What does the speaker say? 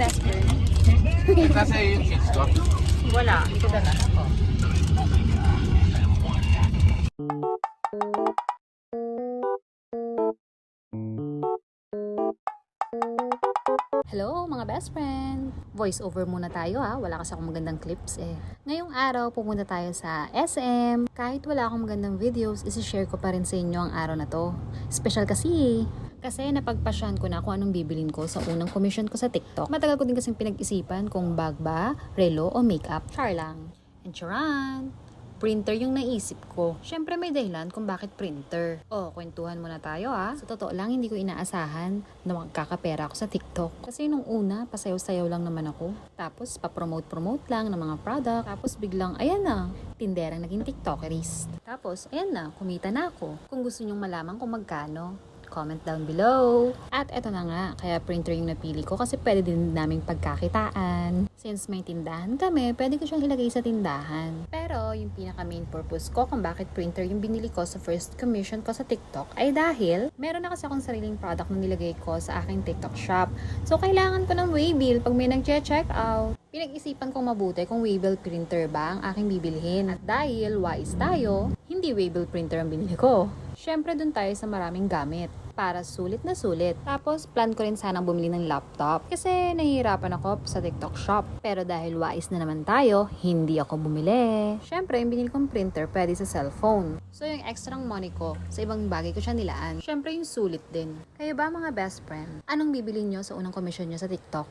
best friend. Kasi yung shades ko. Wala, hindi ko dala. Oh. Hello mga best friend! Voice over muna tayo ha, wala kasi akong magandang clips eh. Ngayong araw pupunta tayo sa SM. Kahit wala akong magandang videos, isi-share ko pa rin sa inyo ang araw na to. Special kasi eh. Kasi napagpasyan ko na kung anong bibilin ko sa unang commission ko sa TikTok. Matagal ko din kasing pinag-isipan kung bag ba, relo o makeup. Char lang. And charan! Printer yung naisip ko. Syempre may dahilan kung bakit printer. Oh, kwentuhan muna tayo ah. Sa totoo lang, hindi ko inaasahan na magkakapera ako sa TikTok. Kasi nung una, pasayaw-sayaw lang naman ako. Tapos, pa-promote-promote lang ng mga product. Tapos biglang, ayan na, tinderang naging TikTokerist. Tapos, ayan na, kumita na ako. Kung gusto nyong malaman kung magkano, comment down below. At eto na nga, kaya printer yung napili ko kasi pwede din naming pagkakitaan. Since may tindahan kami, pwede ko siyang ilagay sa tindahan. Pero yung pinaka main purpose ko kung bakit printer yung binili ko sa first commission ko sa TikTok ay dahil meron na kasi akong sariling product na nilagay ko sa aking TikTok shop. So kailangan ko ng waybill pag may nag-check out. Pinag-isipan kong mabuti kung waybill printer ba ang aking bibilhin. At dahil wise tayo, hindi waybill printer ang binili ko. Siyempre dun tayo sa maraming gamit para sulit na sulit. Tapos plan ko rin sanang bumili ng laptop kasi nahihirapan ako sa TikTok shop. Pero dahil wise na naman tayo, hindi ako bumili. Siyempre, yung binili kong printer pwede sa cellphone. So yung extrang money ko, sa ibang bagay ko siya nilaan. Siyempre yung sulit din. Kayo ba mga best friend? Anong bibili nyo sa unang commission nyo sa TikTok?